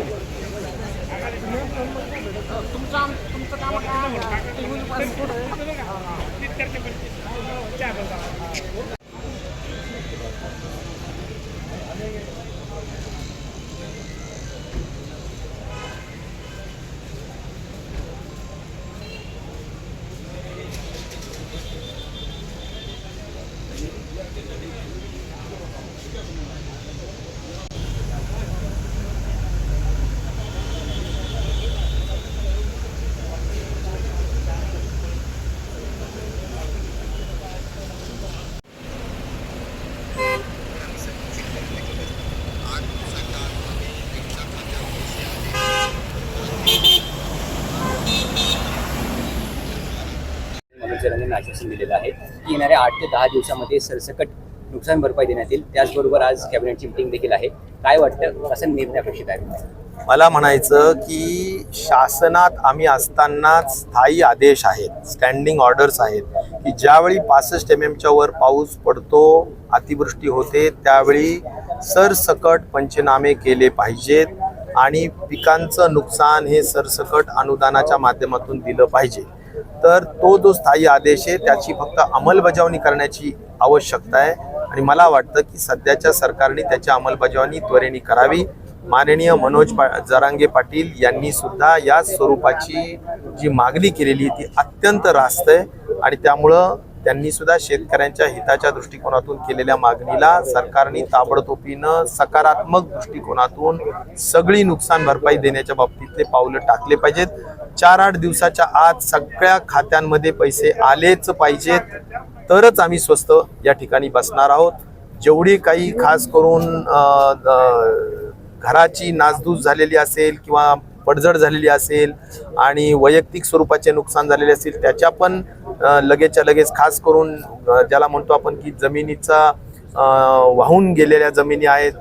मनोज जरांगे आश्वासन दिलेलं आहे. की येणाऱ्या आठ ते दहा दिवसामध्ये सरसकट नुकसान भरपाई देण्यात येईल. त्याचबरोबर आज कॅबिनेटची मिटिंग देखील आहे. काय वाटतं? असं निर्णय अपेक्षित आहे मला म्हणायचं की शासनात आम्ही असताना स्थायी आदेश आहेत स्टँडिंग ऑर्डर्स आहेत की ज्यावेळी पासष्ट एम एमच्या वर पाऊस पडतो अतिवृष्टी होते त्यावेळी सरसकट पंचनामे केले पाहिजेत आणि पिकांचं नुकसान हे सरसकट अनुदानाच्या माध्यमातून दिलं पाहिजे. तर तो जो स्थायी आदेश आहे त्याची फक्त अंमलबजावणी करण्याची आवश्यकता आहे. आणि मला वाटतं की सध्याच्या सरकारने त्याची अंमलबजावणी त्वरेने करावी. माननीय मनोज पा जरांगे पाटील यांनी सुद्धा या स्वरूपाची जी मागणी केलेली आहे ती अत्यंत रास्त आहे. आणि त्यामुळं त्यांनी सुद्धा शेतकऱ्यांच्या हिताच्या दृष्टिकोनातून केलेल्या मागणीला सरकारने ताबडतोबीनं सकारात्मक दृष्टिकोनातून सगळी नुकसान भरपाई देण्याच्या बाबतीतले पावलं टाकले पाहिजेत. चार आठ दिवसाच्या आत सगळ्या खात्यांमध्ये पैसे आलेच पाहिजेत. तरच आम्ही स्वस्त या ठिकाणी बसणार आहोत. जेवढी काही खास करून घराची नासधूस झालेली असेल किंवा पडझड झालेली असेल आणि वैयक्तिक स्वरूपाचे नुकसान झालेले असेल त्याच्या पण लगेचच्या लगेच खास करून ज्याला म्हणतो आपण की जमिनीचा वाहून गेलेल्या जमिनी आहेत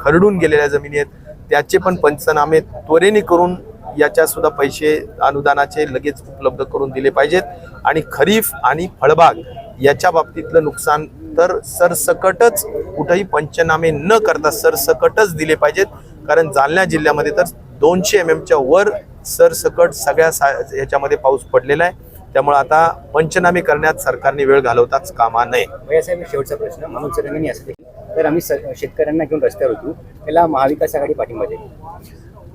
खरडून गेलेल्या जमिनी आहेत त्याचे पण पंचनामे त्वरेने करून याच्या सुद्धा पैसे अनुदानाचे लगेच उपलब्ध करून दिले पाहिजेत. आणि खरीफ आणि फळबाग याच्या बाबतीतलं नुकसान तर सरसकटच कुठंही पंचनामे न करता सरसकटच दिले पाहिजेत. कारण जालना जिल्ह्यामध्ये तर दोनशे एम एमच्या वर सरसकट सगळ्या सा ह्याच्यामध्ये पाऊस पडलेला आहे. त्यामुळे आता पंचनामे करण्यात सरकारने वेळ घालवताच कामा नये. शेवटचा प्रश्न मनोज जरांगे असं देखील तर आम्ही शेतकऱ्यांना घेऊन रस्त्यावर होतो. त्याला महाविकास आघाडी पाठिंबा देईल.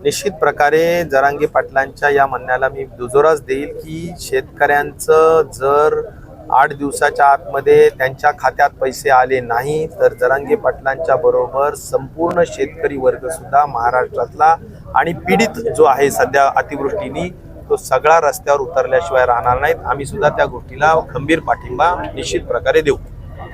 निश्चित प्रकारे जरांगे पाटलांच्या या म्हणण्याला मी दुजोराच देईल की शेतकऱ्यांचं जर आठ दिवसाच्या आतमध्ये त्यांच्या खात्यात पैसे आले नाही तर जरांगे पाटलांच्या बरोबर संपूर्ण शेतकरी वर्ग सुद्धा महाराष्ट्रातला आणि पीडित जो आहे सध्या अतिवृष्टीनी तो सगळा रस्त्यावर उतरल्याशिवाय राहणार नाहीत. आम्ही सुद्धा त्या गोष्टीला खंबीर पाठिंबा निश्चित प्रकारे देऊ.